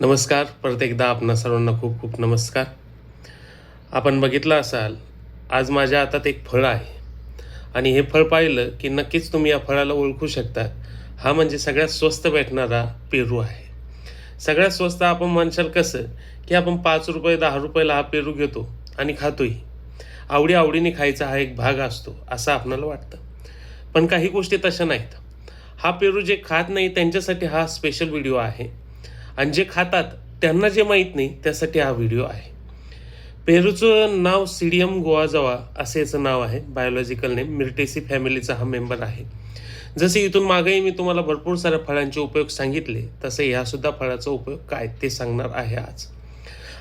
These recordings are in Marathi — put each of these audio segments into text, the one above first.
नमस्कार. परत एकदा आपणा सर्वांना खूप खूप नमस्कार. आपण बघितलं असाल आज माझ्या हातात एक फळ आहे. आणि हे फळ पाहिलं की नक्कीच तुम्ही या फळाला ओळखू शकता हा म्हणजे सगळ्यात स्वस्त भेटणारा पेरू आहे. सगळ्यात स्वस्त आपण म्हणशाल कसं की आपण पाच रुपये दहा रुपयाला हा पेरू घेतो आणि खातोही आवडी आवडीने खायचा हा एक भाग असतो असं आपणाला वाटतं. पण काही गोष्टी तशा नाहीत. हा पेरू जे खात नाही त्यांच्यासाठी हा स्पेशल व्हिडिओ आहे. आणि जे खातात त्यांना जे माहीत नाही त्यासाठी हा व्हिडिओ आहे. पेरूचं नाव सिडियम गोवाजवा असे याचं नाव आहे. बायोलॉजिकल नेम मिर्टेसी फॅमिलीचा हा मेंबर आहे. जसे इथून मागेही मी तुम्हाला भरपूर साऱ्या फळांचे उपयोग सांगितले तसे ह्यासुद्धा फळाचा उपयोग काय ते सांगणार आहे आज.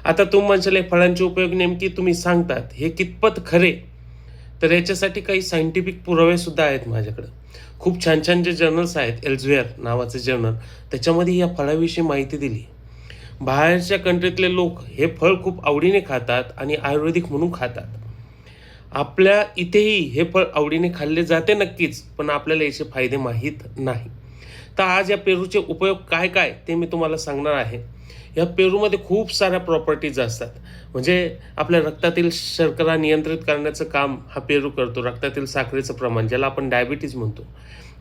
आता तुम्ही म्हणशाल फळांचे उपयोग नेमकी तुम्ही सांगतात हे कितपत खरे? तर याच्यासाठी काही सायंटिफिक पुरावेसुद्धा आहेत माझ्याकडं. खूप छान छान जे जर्नल्स आहेत एल्झवेअर नावाचे जर्नल त्याच्यामध्ये या फळाविषयी माहिती दिली. बाहेरच्या कंट्रीतले लोक हे फळ खूप आवडीने खातात आणि आयुर्वेदिक म्हणून खातात. आपल्या इथेही हे फळ आवडीने खाल्ले जाते नक्कीच पण आपल्याला याचे फायदे माहीत नाही. तर आज या पेरूचे उपयोग काय काय ते मी तुम्हाला सांगणार आहे. या पेरूमध्ये खूप साऱ्या प्रॉपर्टीज असतात. म्हणजे आपल्या रक्तातील शर्करा नियंत्रित करण्याचं काम हा पेरू करतो. रक्तातील साखरेचं प्रमाण ज्याला आपण डायबिटीज म्हणतो.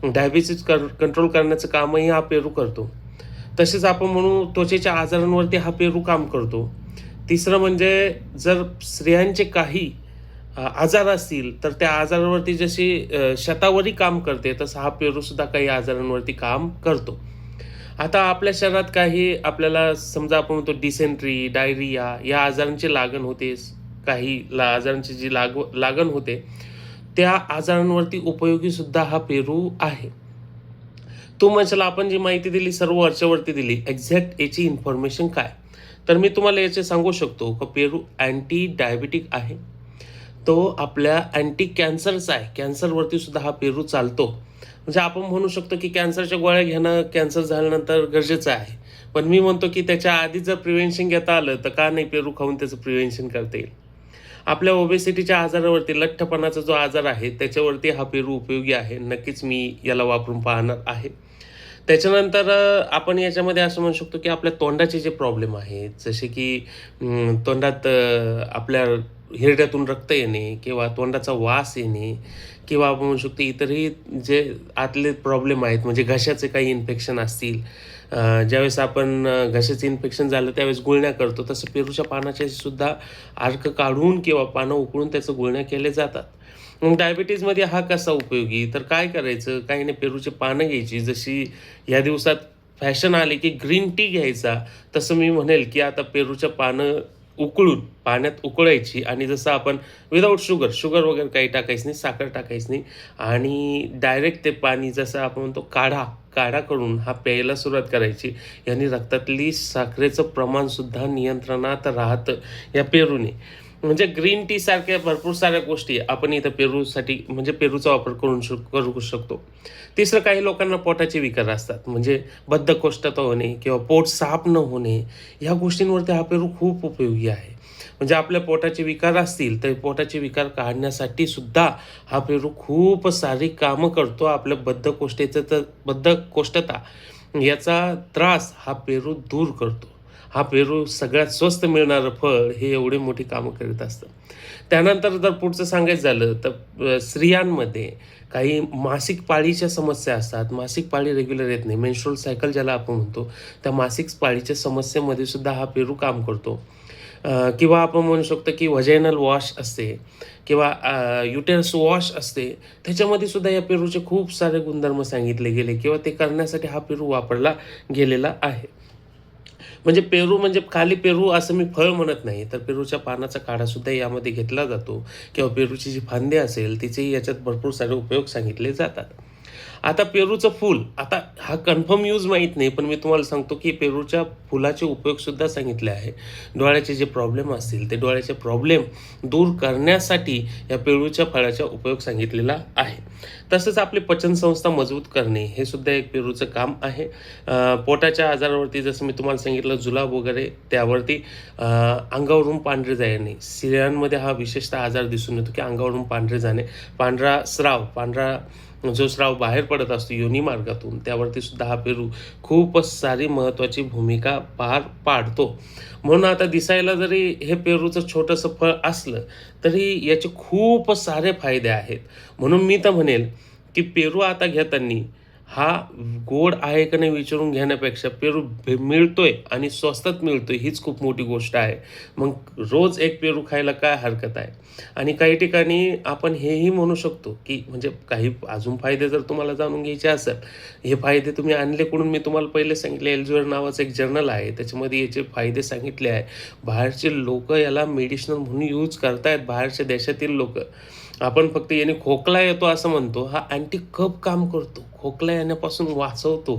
डायबिटीज कर कंट्रोल करण्याचं कामही हा पेरू करतो. तसेच आपण म्हणू त्वचेच्या आजारांवरती हा पेरू काम करतो. तिसरं म्हणजे जर स्त्रियांचे काही आजार असतील तर त्या आजारावरती जशी शतावरी काम करते तसं हा पेरूसुद्धा काही आजारांवरती काम करतो. आता आपल्या शरीरात काही आपल्याला समजा आपण म्हणतो डिसेंट्री डायरिया या आजारांची लागण होते काही ला आजारांची जी लाग लागण होते त्या आजारांवरती उपयोगीसुद्धा हा पेरू आहे. तो म्हणशाल आपण जी माहिती दिली सर्व वरच्यावरती दिली एक्झॅक्ट याची इन्फॉर्मेशन काय? तर मी तुम्हाला याचे सांगू शकतो का पेरू अँटी डायबिटिक आहे? तो आपल्या अँटी कॅन्सरचा आहे. कॅन्सरवरती सुद्धा हा पेरू चालतो. म्हणजे आपण म्हणू शकतो की कॅन्सरच्या गोळ्या घेणं कॅन्सर झाल्यानंतर गरजेचं आहे. पण मी म्हणतो की त्याच्या आधी जर प्रिव्हेन्शन घेता आलं तर का नाही पेरू खाऊन त्याचं प्रिव्हेन्शन करता येईल? आपल्या ओबेसिटीच्या आजारावरती लठ्ठपणाचा जो आजार आहे त्याच्यावरती हा पेरू उपयोगी आहे. नक्कीच मी याला वापरून पाहणार आहे. त्याच्यानंतर आपण याच्यामध्ये असं म्हणू शकतो की आपल्या तोंडाचे जे प्रॉब्लेम आहेत जसे की तोंडात आपल्या हिरड्यातून रक्त येणे किंवा तोंडाचा वास येणे किंवा आपण म्हणू शकतो इतरही जे आतले प्रॉब्लेम आहेत म्हणजे घशाचे काही इन्फेक्शन असतील ज्यावेळेस आपण घशाचं इन्फेक्शन झालं त्यावेळेस गुळण्या करतो तसं पेरूच्या पानाचे सुद्धा अर्क काढून किंवा पानं उकळून त्याचं गुळण्या केले जातात. मग डायबिटीजमध्ये हा कसा उपयोगी? तर काय करायचं? काही नाही पेरूची पानं घ्यायची. जशी या दिवसात फॅशन आली की ग्रीन टी घ्यायचा तसं मी म्हणेल की आता पेरूच्या पानं उकळून पाण्यात उकळायची आणि जसं आपण विदाऊट शुगर शुगर वगैरे काही टाकायचं नाही साखर टाकायचं नाही आणि डायरेक्ट ते पाणी जसं आपण म्हणतो काढा काढा करून हा प्यायला सुरुवात करायची. यांनी रक्तातली साखरेचं प्रमाणसुद्धा नियंत्रणात राहतं या पेरूने. म्हणजे ग्रीन टी सारख्या भरपूर साऱ्या गोष्टी आपण इथं पेरूसाठी म्हणजे पेरूचा वापर करून शक करू शकतो. तिसरं काही लोकांना पोटाचे विकार असतात. म्हणजे बद्धकोष्ठता होणे किंवा पोट साफ न होणे ह्या गोष्टींवरती हा पेरू खूप उपयोगी आहे. म्हणजे आपल्या पोटाचे विकार असतील तर पोटाचे विकार काढण्यासाठी सुद्धा हा पेरू खूप सारी कामं करतो. आपल्या बद्धकोष्ठेचं तर बद्धकोष्ठता याचा त्रास हा पेरू दूर करतो. हा पेरू सगळ्यात स्वस्त मिळणारं फळ हे एवढी मोठी कामं करीत असतं. त्यानंतर जर पुढचं सांगायचं झालं तर स्त्रियांमध्ये काही मासिक पाळीच्या समस्या असतात. मासिक पाळी रेग्युलर येत नाही. मेन्स्ट्रोल सायकल ज्याला आपण म्हणतो त्या मासिक पाळीच्या समस्येमध्ये सुद्धा हा पेरू काम करतो. किंवा आपण म्हणू शकतो की व्हजायनल वॉश असते किंवा युटेरस वॉश असते. त्याच्यामध्ये सुद्धा या पेरूचे खूप सारे गुणधर्म सांगितले गेले किंवा ते करण्यासाठी हा पेरू वापरला गेलेला आहे. म्हणजे पेरू म्हणजे खाली पेरू असं मी फळ म्हणत नाही तर पेरूच्या पानाचा काढा सुद्धा यामध्ये घेतला जातो. किंवा पेरूची जी फांदी असेल तिचेही याच्यात भरपूर सारे उपयोग सांगितले जातात. आता पेरूचं फूल आता हा कन्फर्म यूज माहीत नाही पण मी तुम्हाला सांगतो की पेरूच्या फुलाचे उपयोगसुद्धा सांगितले आहे. डोळ्याचे जे प्रॉब्लेम असतील ते डोळ्याचे प्रॉब्लेम दूर करण्यासाठी या पेरूच्या फळाचा उपयोग सांगितलेला आहे. तसंच आपली पचनसंस्था मजबूत करणे हे सुद्धा एक पेरूचं काम आहे. पोटाच्या आजारावरती जसं मी तुम्हाला सांगितलं जुलाब वगैरे त्यावरती अंगावरून पांढरे जाणे. स्त्रियांमध्ये हा विशेषतः आजार दिसून येतो की अंगावरून पांढरे जाणे. पांढरा स्राव पांढरा जो स्राव बाहेर पडत असतो योनी मार्गातून त्यावरती सुद्धा हा पेरू खूपच सारी महत्त्वाची भूमिका पार पाडतो. म्हणून आता दिसायला जरी हे पेरूचं छोटंसं फळ असलं तरी याचे खूप सारे फायदे आहेत. म्हणून मी तर म्हणेल की पेरू आता घेताना हा गोड आहे का नाही विचारून घेण्यापेक्षा पेरू मिळतोय आणि स्वस्तात मिळतोय हीच खूप मोठी गोष्ट आहे. मग रोज एक पेरू खायला काय हरकत आहे? आणि काही ठिकाणी आपण हेही म्हणू शकतो की म्हणजे काही अजून फायदे जर तुम्हाला जाणून घ्यायचे असेल हे फायदे तुम्ही आणले कुठून? मी तुम्हाला पहिले सांगितले एल्जुअर नावाचं एक जर्नल आहे त्याच्यामध्ये याचे फायदे सांगितले आहे. बाहेरचे लोक याला मेडिसिनल म्हणून यूज करतायत बाहेरच्या देशातील लोक. आपण फक्त याने खोकला येतो असं म्हणतो हा अँटी कप काम करतो. खोकला येण्यापासून वाचवतो.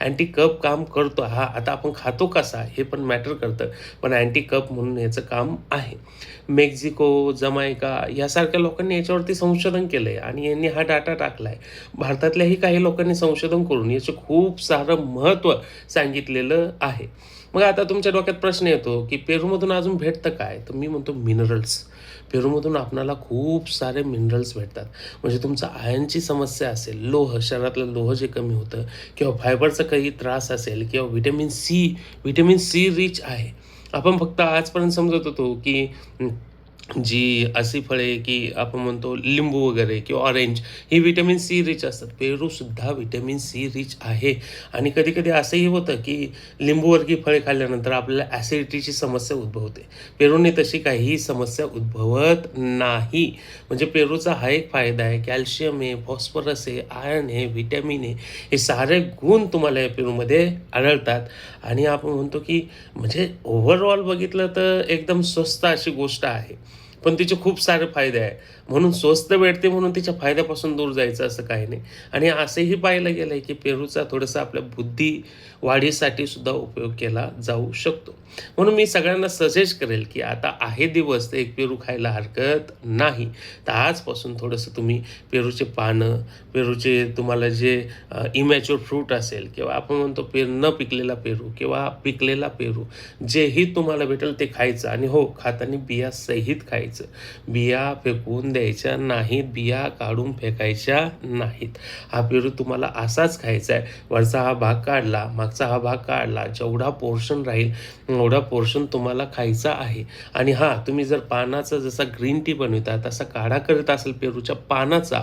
अँटी कप काम करतो. हा आता आपण खातो कसा हे पण मॅटर करतं. पण अँटी कप म्हणून याचं काम आहे. मेक्झिको जमायका यासारख्या लोकांनी याच्यावरती संशोधन केलं आहे आणि यांनी हा डाटा टाकला आहे भारतातल्याही काही लोकांनी संशोधन करून याचं खूप सारं महत्त्व सांगितलेलं आहे. मग आता तुमच्या डोक्यात प्रश्न येतो की पेरूमधून अजून भेटतं काय? तर मी म्हणतो मिनरल्स पेरूमधून आपणाला खूप सारे मिनरल्स भेटतात. म्हणजे तुमचं आयनची समस्या असेल लोह शरीरातलं लोह जे कमी होतं किंवा फायबरचा काही त्रास असेल किंवा vitamin C vitamin C rich आहे. आपण फक्त आजपर्यंत समजत होतो की जी अशी फळे की आपण म्हणतो लिंबू वगैरे किंवा ऑरेंज ही व्हिटॅमिन सी रिच असतात. पेरूसुद्धा व्हिटॅमिन सी रिच आहे. आणि कधी कधी असंही होतं की लिंबूवर्गी फळे खाल्ल्यानंतर आपल्याला ॲसिडिटीची समस्या उद्भवते. पेरूने तशी काहीही समस्या उद्भवत नाही. म्हणजे पेरूचा हा एक फायदा आहे कॅल्शियम आहे फॉस्फरस आहे आयर्न आहे व्हिटॅमिन आहे हे सारे गुण तुम्हाला या पेरूमध्ये आढळतात. आणि आपण म्हणतो की म्हणजे ओव्हरऑल बघितलं तर एकदम स्वस्त अशी गोष्ट आहे. पण तिचे खूप सारे फायदे आहे म्हणून स्वस्त भेटते म्हणून तिच्या फायद्यापासून दूर जायचं असं काही नाही. आणि असंही पाहिलं गेलं आहे की पेरूचा थोडंसं आपल्या बुद्धी वाढीसाठी सुद्धा उपयोग केला जाऊ शकतो. म्हणून मी सगळ्यांना सजेस्ट करेल की आता आहे दिवस तर एक पेरू खायला हरकत नाही. तर आजपासून थोडंसं तुम्ही पेरूचे पानं पेरूचे तुम्हाला जे इमॅच्युअर फ्रूट असेल किंवा आपण म्हणतो पेर न पिकलेला पेरू किंवा पिकलेला पेरू जेही तुम्हाला भेटेल ते खायचं. आणि हो खाताना बिया सहित खायचं. बिया फेकून द्यायच्या नाहीत बिया काढून फेकायच्या नाहीत. हा पेरू तुम्हाला असाच खायचा आहे. वरचा हा भाग काढला मागचा हा भाग काढला जेवढा पोर्शन राहील एवढा पोर्शन तुम्हाला खायचा आहे. आणि हां तुम्ही जर पानाचा जसा ग्रीन टी बनविता तसा काढा करत असेल पेरूच्या पानाचा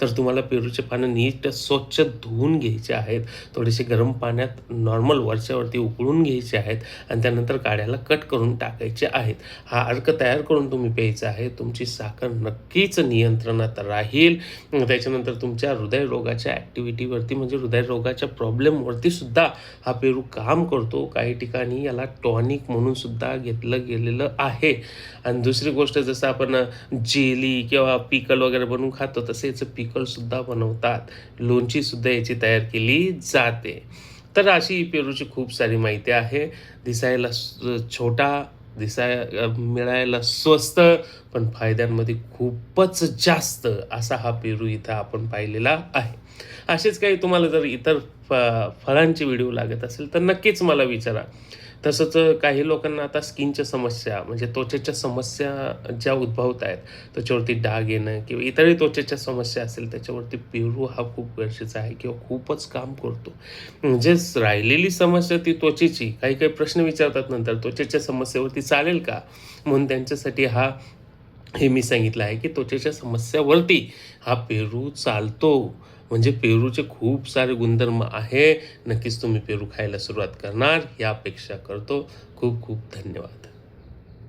तर तुम्हाला पेरूचे पानं नीट स्वच्छ धुवून घ्यायचे आहेत. थोडेसे गरम पाण्यात नॉर्मल वरच्यावरती उकळून घ्यायचे आहेत आणि त्यानंतर काड्याला कट करून टाकायचे आहेत. हा अर्क तयार करून तुम्ही प्यायचा आहे. तुमची साखर नक्की नक्कीच नियंत्रणात राहील. त्याच्यानंतर तुमच्या हृदयरोगाच्या ॲक्टिव्हिटीवरती म्हणजे हृदयरोगाच्या प्रॉब्लेमवरती सुद्धा हा पेरू काम करतो. काही ठिकाणी याला टॉनिक म्हणून सुद्धा घेतलं गेलेलं आहे. आणि दुसरी गोष्ट जसं आपण जेली किंवा पिकल वगैरे बनवून खातो तसे याचं पिकलसुद्धा बनवतात. लोणचीसुद्धा याची तयार केली जाते. तर अशी पेरूची खूप सारी माहिती आहे. दिसायला छोटा दिसाय मिळायला स्वस्त पण फायद्यांमध्ये खूपच जास्त असा हा पेरू इथं आपण पाहिलेला आहे. असेच काही तुम्हाला जर इतर फ फळांचे व्हिडिओ लागत असेल तर नक्कीच मला विचारा. तसंच काही लोकांना आता स्किनच्या समस्या म्हणजे त्वचेच्या समस्या ज्या उद्भवत आहेत त्याच्यावरती डाग येणं किंवा इतरही त्वचेच्या समस्या असेल त्याच्यावरती पेरू हा खूप गरजेचा आहे किंवा खूपच काम करतो. म्हणजे राहिलेली समस्या ती त्वचेची. काही काही प्रश्न विचारतात नंतर त्वचेच्या समस्येवरती चालेल का? म्हणून त्यांच्यासाठी हा हे मी सांगितलं आहे की त्वचेच्या समस्यावरती हा पेरू चालतो. म्हणजे पेरूचे खूप सारे गुणधर्म आहे. नक्कीच तुम्ही पेरू खायला सुरुवात करणार. या अपेक्षा करतो. खूप खूप धन्यवाद.